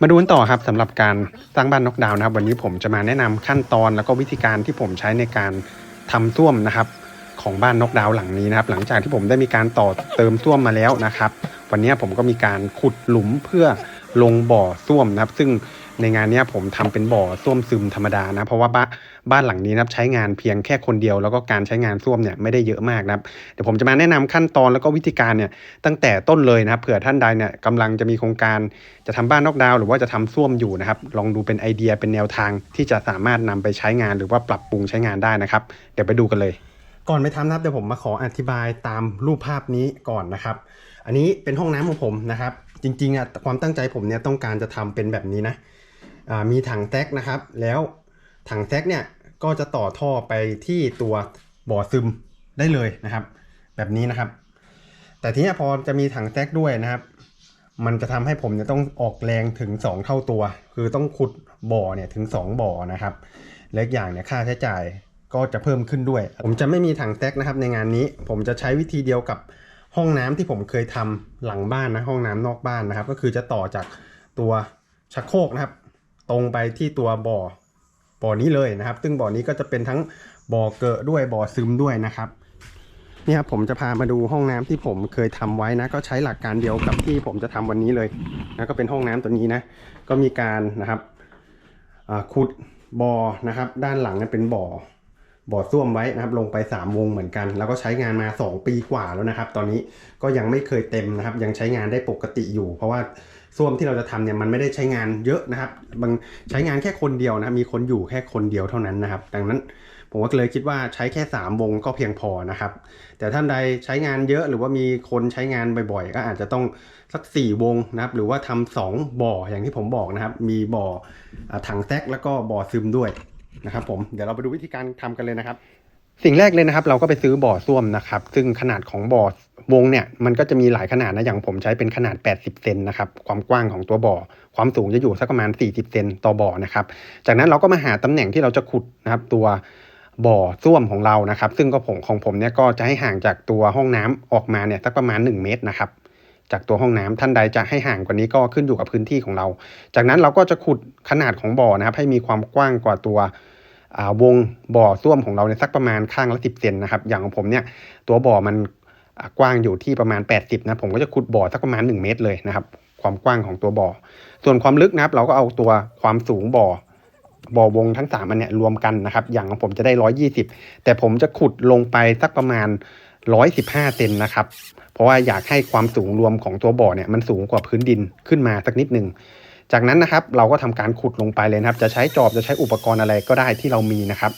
มาดูกันต่อครับสำหรับการสร้างบ้านน็อกดาวน์นะครับ วันนี้ผมจะมาแนะนำขั้นตอนแล้วก็วิธีการที่ผมใช้ในการทำส้วมนะครับ ของบ้านน็อกดาวน์หลังนี้นะครับ หลังจากที่ผมได้มีการต่อเติมส้วมมาแล้วนะครับ วันนี้ผมก็มีการขุดหลุมเพื่อลงบ่อส้วมนะครับ ซึ่ง ในงานนี้ผมทำเป็นบ่อส้วมซึมธรรมดานะ เพราะว่าบ้านบ้านหลังนี้นะใช้งานเพียงแค่คนเดียว แล้วก็การใช้งานส้วมเนี่ยไม่ได้เยอะมากนะเดี๋ยวผมจะมาแนะนำขั้นตอนแล้วก็วิธีการเนี่ยตั้งแต่ต้นเลยนะครับเผื่อท่านใดเนี่ยกำลังจะมีโครงการจะทำบ้านนอกดาว หรือว่าจะทำส้วมอยู่นะครับ ลองดูเป็นไอเดียเป็นแนวทางที่จะสามารถนำไปใช้งานหรือว่าปรับปรุงใช้งานได้นะครับ เดี๋ยวไปดูกันเลย ก่อนไปทำนะครับเดี๋ยวผมมาขออธิบายตามรูปภาพนี้ก่อนนะครับ อันนี้เป็นห้องน้ำของผมนะครับ จริงๆอะความตั้งใจผมเนี่ยต้องการจะทำเป็นแบบนี้นะ มีถังแซกนะครับ แล้วถังแซกเนี่ยก็จะต่อท่อไปที่ตัวบ่อซึมได้เลยนะครับ แบบนี้นะครับ แต่ทีนี้พอจะมีถังแซกด้วยนะครับ มันจะทำให้ผมเนี่ยต้องออกแรงถึง 2 เท่าตัว คือต้องขุดบ่อเนี่ยถึง 2 บ่อนะครับและอีกอย่างเนี่ยค่าใช้จ่ายก็จะเพิ่มขึ้นด้วย ผมจะไม่มีถังแซกนะครับ ในงานนี้ ผมจะใช้วิธีเดียวกับห้องน้ำที่ผมเคยทำหลังบ้านนะห้องน้ำนอกบ้านนะครับ ก็คือจะต่อจากตัวชักโครกนะครับ ตรงไปที่ตัวบ่อบ่อนี้เลยนะครับ ซึ่งบ่อนี้ก็จะเป็นทั้งบ่อเกอะด้วยบ่อซึมด้วยนะครับนี่ครับผมจะพามาดูห้องน้ำที่ผมเคยทำไว้นะ ก็ใช้หลักการเดียวกับที่ผมจะทำวันนี้เลยนะก็เป็นห้องน้ำตัวนี้นะ ก็มีการนะครับขุดบ่อนะครับ ด้านหลังนี่ยเป็นบ่อบ่อส้วมไว้นะครับ ลงไป 3 วงเหมือนกัน แล้วก็ใช้งานมา 2 ปีกว่าแล้วนะครับ ตอนนี้ก็ยังไม่เคยเต็มนะครับ ยังใช้งานได้ปกติอยู่ เพราะว่า ส้วมที่เราจะทำเนี่ยมันไม่ได้ใช้งานเยอะนะครับบางใช้งานแค่คนเดียวนะครับมีคนอยู่แค่คนเดียวเท่านั้นนะครับ ดังนั้นผมก็เลยคิดว่าใช้แค่ 3 วงก็เพียงพอนะครับ แต่ท่านใดใช้งานเยอะหรือว่ามีคนใช้งานบ่อยๆ ก็อาจจะต้องสัก 4 วงนะครับ หรือว่าทำสองบ่ออย่างที่ผมบอกนะครับ มีบ่อถังแซกแล้วก็บ่อซึมด้วยนะครับผมเดี๋ยวเราไปดูวิธีการทำกันเลยนะครับ สิ่งแรกเลยนะครับ เราก็ไปซื้อบ่อส้วมนะครับ ซึ่งขนาดของบ่อวงเนี่ยมันก็จะมีหลายขนาดนะอย่างผมใช้เป็นขนาด 80 เซนนะครับความกว้างของตัวบ่อ ความสูงจะอยู่สักประมาณ 40 เซนต่อบ่อนะครับจากนั้นเราก็มาหาตำแหน่งที่เราจะขุดนะครับตัวบ่อส้วมของเรานะครับ ซึ่งก็ผมของผมเนี่ยก็จะให้ห่างจากตัวห้องน้ำออกมาเนี่ยสักประมาณ 1 เมตรนะครับ จากตัวห้องน้ำท่านใดจะให้ห่างกว่านี้ก็ขึ้นอยู่กับพื้นที่ของเรา จากนั้นเราก็จะขุดขนาดของบ่อนะครับให้มีความกว้างกว่าตัว วงบ่อส้วมของเราเนี่ยสักประมาณข้างละ10เซนนะครับ อย่างของผมเนี่ยตัวบ่อมันกว้างอยู่ที่ประมาณ 80 นะ ผมก็จะขุดบ่อสักประมาณ 1 เมตรเลยนะครับ ความกว้างของตัวบ่อ ส่วนความลึกนะครับ เราก็เอาตัวความสูงบ่อบ่อวงทั้ง3อันเนี่ยรวมกันนะครับ อย่างของผมจะได้ 120 แต่ผมจะขุดลงไปสักประมาณ 115 เซนนะครับ เพราะว่าอยากให้ความสูงรวมของตัวบ่อเนี่ยมันสูงกว่าพื้นดินขึ้นมาสักนิดหนึ่ง จากนั้นนะครับเราก็ทำการขุดลงไปเลยครับ จะใช้จอบจะใช้อุปกรณ์อะไรก็ได้ที่เรามีนะครับ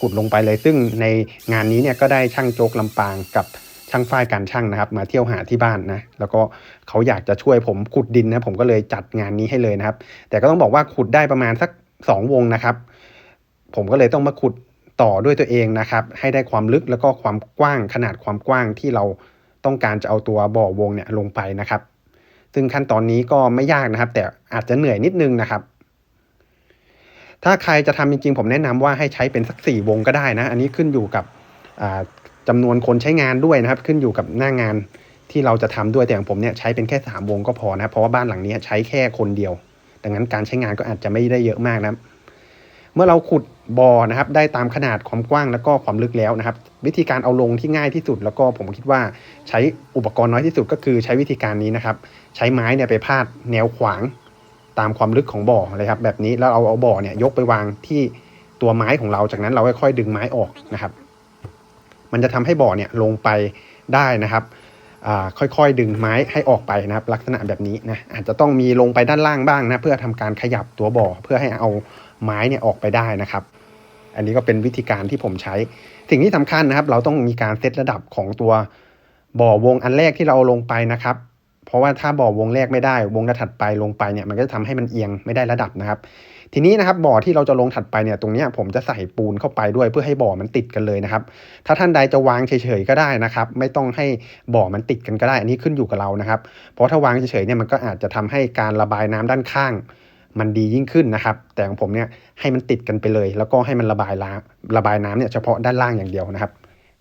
ขุดลงไปเลย ซึ่งในงานนี้เนี่ยก็ได้ช่างโจ๊กลำปางกับช่างฝ้ายการช่างนะครับ มาเที่ยวหาที่บ้านนะแล้วก็เขาอยากจะช่วยผมขุดดินนะผมก็เลยจัดงานนี้ให้เลยนะครับ แต่ก็ต้องบอกว่าขุดได้ประมาณสักสองวงนะครับ ผมก็เลยต้องมาขุดต่อด้วยตัวเองนะครับ ให้ได้ความลึกแล้วก็ความกว้างขนาดความกว้างที่เราต้องการจะเอาตัวบ่อวงเนี่ยลงไปนะครับ ซึ่งขั้นตอนนี้ก็ไม่ยากนะครับ แต่อาจจะเหนื่อยนิดนึงนะครับ ถ้าใครจะทำจริงๆ ผมแนะนำว่าให้ใช้เป็นสักสี่วงก็ได้นะ อันนี้ขึ้นอยู่กับจำานวนคนใช้งานด้วยนะครับ ขึ้นอยู่กับหน้างานที่เราจะทำด้วยแต่อย่างผมเนี่ยใช้เป็นแค่สามวงก็พอนะเพราะว่าบ้านหลังนี้ใช้แค่คนเดียว ดังนั้นการใช้งานก็อาจจะไม่ได้เยอะมากนะเมื่อเราขุดบ่อนะครับ ได้ตามขนาดความกว้างแล้วก็ความลึกแล้วนะครับ วิธีการเอาลงที่ง่ายที่สุด แล้วก็ผมคิดว่าใช้อุปกรณ์น้อยที่สุดก็คือใช้วิธีการนี้นะครับ ใช้ไม้เนี่ยไปพาดแนวขวางตามความลึกของบ่อเลยครับ แบบนี้แล้วเอาเอาบ่อเนี่ยยกไปวางที่ตัวไม้ของเราจากนั้นเราค่อยๆดึงไม้ออกนะครับ มันจะทำให้บ่อเนี่ยลงไปได้นะครับค่อยๆ ดึงไม้ให้ออกไปนะครับ ลักษณะแบบนี้นะอาจจะต้องมีลงไปด้านล่างบ้างนะเพื่อทำการขยับตัวบ่อเพื่อให้เอาไม้เนี่ยออกไปได้นะครับ อันนี้ก็เป็นวิธีการที่ผมใช้ สิ่งที่สำคัญนะครับ เราต้องมีการเซตระดับของตัวบ่อวงอันแรกที่เราลงไปนะครับ ราะว่าถ้าบ่อวงแรกไม่ได้ วงถัดไปลงไปเนี่ยมันก็จะทำให้มันเอียงไม่ได้ระดับนะครับ ทีนี้นะครับบ่อที่เราจะลงถัดไปเนี่ยตรงนี้ผมจะใส่ปูนเข้าไปด้วยเพื่อให้บ่อมันติดกันเลยนะครับ ถ้าท่านใดจะวางเฉยๆก็ได้นะครับ ไม่ต้องให้บ่อมันติดกันก็ได้ อันนี้ขึ้นอยู่กับเรานะครับ เพราะถ้าวางเฉยๆเนี่ยมันก็อาจจะทำให้การระบายน้ำด้านข้างมันดียิ่งขึ้นนะครับ แต่ของผมเนี่ยให้มันติดกันไปเลย แล้วก็ให้มันระบายล้าระบายน้ำเนี่ยเฉพาะด้านล่างอย่างเดียวนะครับ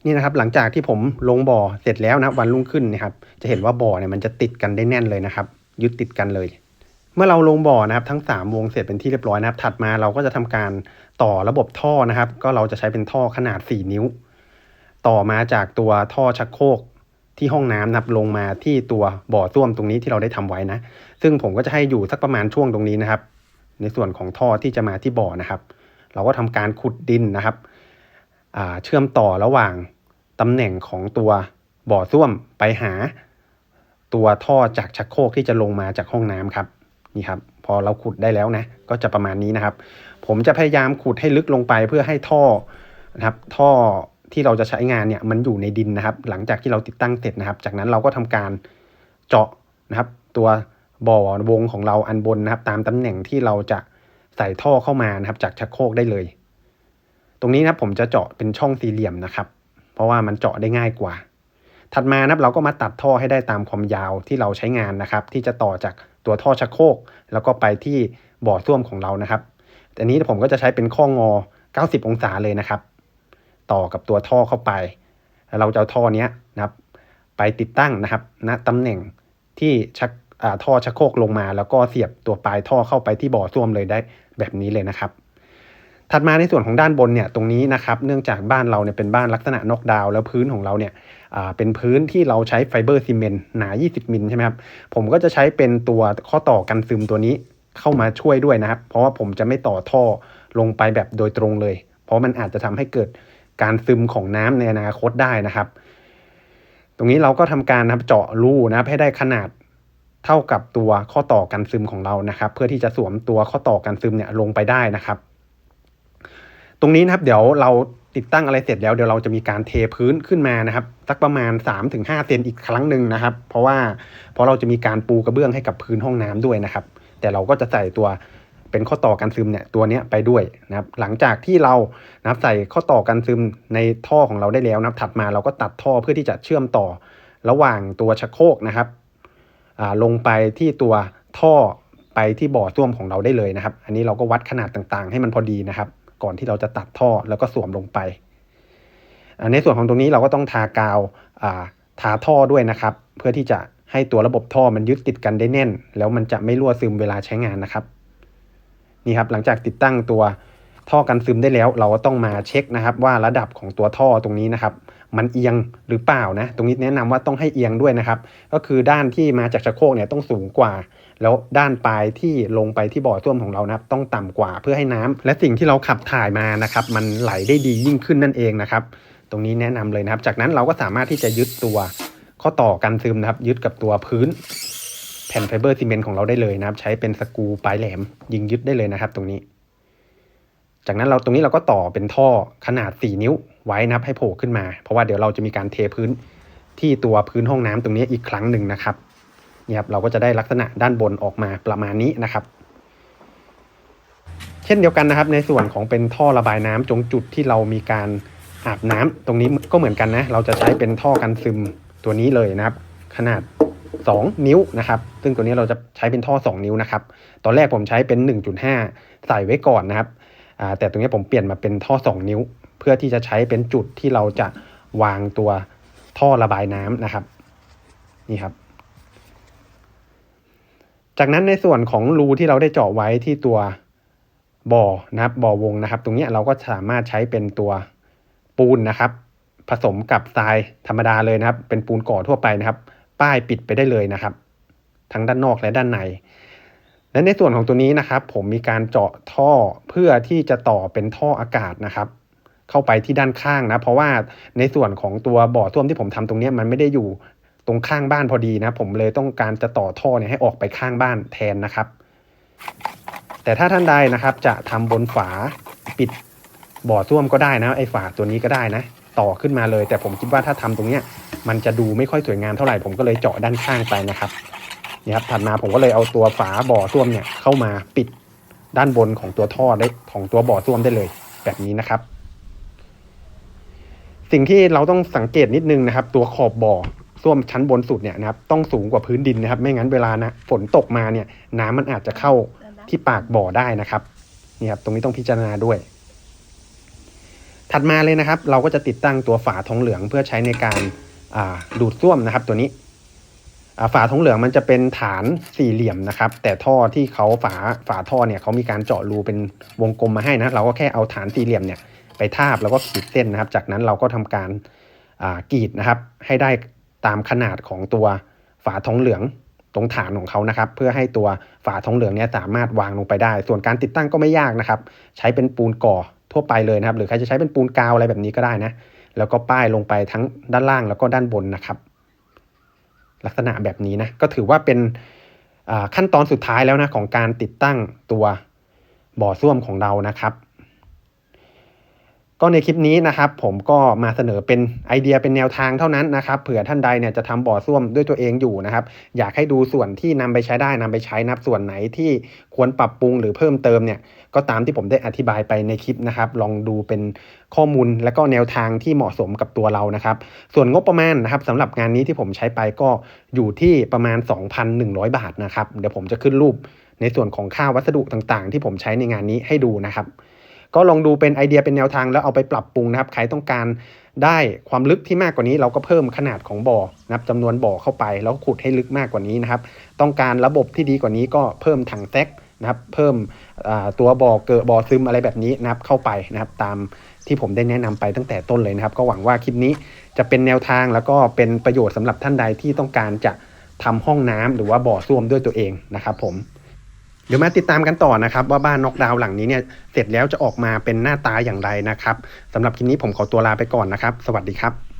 นี่นะครับหลังจากที่ผมลงบ่อเสร็จแล้วนะวันรุ่งขึ้นนะครับ จะเห็นว่าบ่อเนี่ยมันจะติดกันได้แน่นเลยนะครับ ยึดติดกันเลย เมื่อเราลงบ่อนะครับ ทั้ง 3 วงเสร็จเป็นที่เรียบร้อยนะครับ ถัดมาเราก็จะทำการต่อระบบท่อนะครับ ก็เราจะใช้เป็นท่อขนาด 4 นิ้ว ต่อมาจากตัวท่อชักโครกที่ห้องน้ำนะครับลงมาที่ตัวบ่อส้วมตรงนี้ที่เราได้ทำไว้นะ ซึ่งผมก็จะให้อยู่สักประมาณช่วงตรงนี้นะครับ ในส่วนของท่อที่จะมาที่บ่อนะครับ เราก็ทำการขุดดินนะครับ เชื่อมต่อระหว่างตำแหน่งของตัวบ่อส้วมไปหา ตัวท่อจากชักโครกที่จะลงมาจากห้องน้ำครับนี่ครับ พอเราขุดได้แล้วนะ ก็จะประมาณนี้นะครับ ผมจะพยายามขุดให้ลึกลงไปเพื่อให้ท่อนะครับ ท่อที่เราจะใช้งานเนี่ยมันอยู่ในดินนะครับ หลังจากที่เราติดตั้งเสร็จนะครับ จากนั้นเราก็ทำการเจาะนะครับ ตัวบ่อวงของเราอันบนนะครับ ตามตำแหน่งที่เราจะใส่ท่อเข้ามานะครับ จากชักโครกได้เลย ตรงนี้นะผมจะเจาะเป็นช่องสี่เหลี่ยมนะครับ เพราะว่ามันเจาะได้ง่ายกว่า ถัดมานะครับเราก็มาตัดท่อให้ได้ตามความยาวที่เราใช้งานนะครับ ที่จะต่อจากตัวท่อชักโครกแล้วก็ไปที่บ่อส้วมของเรานะครับอันนี้ผมก็จะใช้เป็นข้องอ 90 องศาเลยนะครับ ต่อกับตัวท่อเข้าไปแล้วเราจะเอาท่อเนี้ยนะครับ ไปติดตั้งนะครับณตำแหน่งที่ชักท่อชักโครกลงมา แล้วก็เสียบตัวปลายท่อเข้าไปที่บ่อส้วมเลยได้แบบนี้เลยนะครับ ถัดมาในส่วนของด้านบนเนี่ยตรงนี้นะครับเนื่องจากบ้านเราเนี่ยเป็นบ้านลักษณะนอกดาว แล้วพื้นของเราเนี่ยเป็นพื้นที่เราใช้ไฟเบอร์ซีเมนต์หนา 20 มิลใช่ไหมครับผมก็จะใช้เป็นตัวข้อต่อกันซึมตัวนี้เข้ามาช่วยด้วยนะครับ เพราะว่าผมจะไม่ต่อท่อลงไปแบบโดยตรงเลย เพราะมันอาจจะทำให้เกิดการซึมของน้ำในอนาคตได้นะครับ ตรงนี้เราก็ทำการนะครับเจาะรูนะครับให้ได้ขนาดเท่ากับตัวข้อต่อกันซึมของเรานะครับ เพื่อที่จะสวมตัวข้อต่อกันซึมเนี่ยลงไปได้นะครับ ตรงนี้นะครับเดี๋ยวเราติดตั้งอะไรเสร็จแล้วเดี๋ยวเราจะมีการเทพื้นขึ้นมานะครับสักประมาณ 3-5 เซนอีกครั้งหนึ่งนะครับ เพราะว่าเพราะเราจะมีการปูกระเบื้องให้กับพื้นห้องน้ำด้วยนะครับ แต่เราก็จะใส่ตัวเป็นข้อต่อกันซึมเนี่ยตัวนี้ไปด้วยนะครับ หลังจากที่เรานะครับใส่ข้อต่อกันซึมในท่อของเราได้แล้วนะครับ ถัดมาเราก็ตัดท่อเพื่อที่จะเชื่อมต่อระหว่างตัวชักโครกนะครับอ่าลงไปที่ตัวท่อไปที่บ่อส้วมของเราได้เลยนะครับ อันนี้เราก็วัดขนาดต่างๆ ให้มันพอดีนะครับ ก่อนที่เราจะตัดท่อแล้วก็สวมลงไปในส่วนของตรงนี้เราก็ต้องทากาวาทาท่อด้วยนะครับ เพื่อที่จะให้ตัวระบบท่อมันยึดติดกันได้แน่น แล้วมันจะไม่รั่วซึมเวลาใช้งานนะครับ นี่ครับหลังจากติดตั้งตัวท่อกันซึมได้แล้ว เราก็ต้องมาเช็คนะครับ ว่าระดับของตัวท่อตรงนี้นะครับ มันเอียงหรือเปล่านะ ตรงนี้แนะนำว่าต้องให้เอียงด้วยนะครับ ก็คือด้านที่มาจากชักโครกเนี่ยต้องสูงกว่า แล้วด้านปลายที่ลงไปที่บ่อส้วมของเรานะครับ ต้องต่ำกว่าเพื่อให้น้ำและสิ่งที่เราขับถ่ายมานะครับ มันไหลได้ดียิ่งขึ้นนั่นเองนะครับ ตรงนี้แนะนำเลยนะครับ จากนั้นเราก็สามารถที่จะยึดตัวข้อต่อกันซึมนะครับ ยึดกับตัวพื้นแผ่นไฟเบอร์ซีเมนต์ของเราได้เลยนะครับ ใช้เป็นสกูปลายแหลม ยิงยึดได้เลยนะครับ ตรงนี้ จากนั้นเราตรงนี้เราก็ต่อเป็นท่อขนาด 4 นิ้ว ไว้นะครับให้โผล่ขึ้นมา เพราะว่าเดี๋ยวเราจะมีการเทพื้นที่ตัวพื้นห้องน้ำตรงนี้อีกครั้งหนึ่งนะครับเนี่ยครับเราก็จะได้ลักษณะด้านบนออกมาประมาณนี้นะครับ เช่นเดียวกันนะครับ ในส่วนของเป็นท่อระบายน้ำตรงจุดที่เรามีการอาบน้ำตรงนี้ก็เหมือนกันนะ เราจะใช้เป็นท่อกันซึมตัวนี้เลยนะครับ ขนาด 2 นิ้วนะครับ ซึ่งตัวนี้เราจะใช้เป็นท่อ 2 นิ้วนะครับ ตอนแรกผมใช้เป็น 1.5 ใส่ไว้ก่อนนะครับแต่ตรงนี้ผมเปลี่ยนมาเป็นท่อ 2 นิ้ว เพื่อที่จะใช้เป็นจุดที่เราจะวางตัวท่อระบายน้ำนะครับนี่ครับ จากนั้นในส่วนของรูที่เราได้เจาะไว้ที่ตัวบ่อนะครับบ่อวงนะครับ ตรงนี้เราก็สามารถใช้เป็นตัวปูนนะครับ ผสมกับทรายธรรมดาเลยนะครับ เป็นปูนก่อทั่วไปนะครับ ป้ายปิดไปได้เลยนะครับ ทั้งด้านนอกและด้านใน และในส่วนของตัวนี้นะครับ ผมมีการเจาะท่อเพื่อที่จะต่อเป็นท่ออากาศนะครับ เข้าไปที่ด้านข้างนะ เพราะว่าในส่วนของตัวบ่อส้วมที่ผมทำตรงนี้มันไม่ได้อยู่ตรงข้างบ้านพอดีนะ ผมเลยต้องการจะต่อท่อเนี่ยให้ออกไปข้างบ้านแทนนะครับ แต่ถ้าท่านใดนะครับ จะทำบนฝาปิดบ่อส้วมก็ได้นะไอ้ฝาตัวนี้ก็ได้นะ ต่อขึ้นมาเลย แต่ผมคิดว่าถ้าทำตรงเนี้ยมันจะดูไม่ค่อยสวยงามเท่าไหร่ผมก็เลยเจาะด้านข้างไปนะครับนี่ครับถัดมาผมก็เลยเอาตัวฝาบ่อส้วมเนี่ยเข้ามาปิดด้านบนของตัวท่อได้ของตัวบ่อส้วมได้เลย แบบนี้นะครับ สิ่งที่เราต้องสังเกตนิดนึงนะครับ ตัวขอบบ่อส้วมชั้นบนสุดเนี่ยนะครับต้องสูงกว่าพื้นดินนะครับ ไม่งั้นเวลานะฝนตกมาเนี่ย น้ำมันอาจจะเข้าที่ปากบ่อได้นะครับนี่ครับตรงนี้ต้องพิจารณาด้วย ถัดมาเลยนะครับ เราก็จะติดตั้งตัวฝาทองเหลืองเพื่อใช้ในการดูดซ่วมนะครับ ตัวนี้ฝาทองเหลืองมันจะเป็นฐานสี่เหลี่ยมนะครับ แต่ท่อที่เขาฝาฝาท่อเนี่ยเขามีการเจาะรูเป็นวงกลมมาให้นะ เราก็แค่เอาฐานสี่เหลี่ยมเนี่ย ไปทาบแล้วก็ขีดเส้นนะครับ จากนั้นเราก็ทำการกรีดนะครับ ให้ได้ตามขนาดของตัวฝาทองเหลืองตรงฐานของเขานะครับ เพื่อให้ตัวฝาทองเหลืองเนี่ยสามารถวางลงไปได้ ส่วนการติดตั้งก็ไม่ยากนะครับ ใช้เป็นปูนก่อทั่วไปเลยนะครับ หรือใครจะใช้เป็นปูนกาวอะไรแบบนี้ก็ได้นะ แล้วก็ป้ายลงไปทั้งด้านล่างแล้วก็ด้านบนนะครับ ลักษณะแบบนี้นะ ก็ถือว่าเป็นขั้นตอนสุดท้ายแล้วนะของการติดตั้งตัวบ่อส้วมของเรานะครับ ก็ในคลิปนี้นะครับผมก็มาเสนอเป็นไอเดียเป็นแนวทางเท่านั้นนะครับเผื่อท่านใดเนี่ยจะทำบ่อส้วมด้วยตัวเองอยู่นะครับ อยากให้ดูส่วนที่นำไปใช้ได้นำไปใช้นับส่วนไหนที่ควรปรับปรุงหรือเพิ่มเติมเนี่ยก็ตามที่ผมได้อธิบายไปในคลิปนะครับ ลองดูเป็นข้อมูลและก็แนวทางที่เหมาะสมกับตัวเรานะครับ ส่วนงบประมาณนะครับสำหรับงานนี้ที่ผมใช้ไปก็อยู่ที่ประมาณ 2,100 บาทนะครับ เดี๋ยวผมจะขึ้นรูปในส่วนของค่าวัสดุต่างๆ ที่ผมใช้ในงานนี้ให้ดูนะครับ ก็ลองดูเป็นไอเดียเป็นแนวทางแล้วเอาไปปรับปรุงนะครับ ใครต้องการได้ความลึกที่มากกว่านี้เราก็เพิ่มขนาดของบ่อนะครับจำนวนบ่อเข้าไป แล้วขุดให้ลึกมากกว่านี้นะครับ ต้องการระบบที่ดีกว่านี้ก็เพิ่มถังแซกนะครับ เพิ่มตัวบ่อเกิดบ่อซึมอะไรแบบนี้นะครับเข้าไปนะครับ ตามที่ผมได้แนะนำไปตั้งแต่ต้นเลยนะครับ ก็หวังว่าคลิปนี้จะเป็นแนวทางแล้วก็เป็นประโยชน์สำหรับท่านใดที่ต้องการจะทำห้องน้ำหรือว่าบ่อส้วมด้วยตัวเองนะครับผม ดี๋ยวมาติดตามกันต่อนะครับ ว่าบ้านนอกดาวน์หลังนี้เนี่ยเสร็จแล้วจะออกมาเป็นหน้าตาอย่างไรนะครับสำหรับคลิปนี้ผมขอตัวลาไปก่อนนะครับ สวัสดีครับ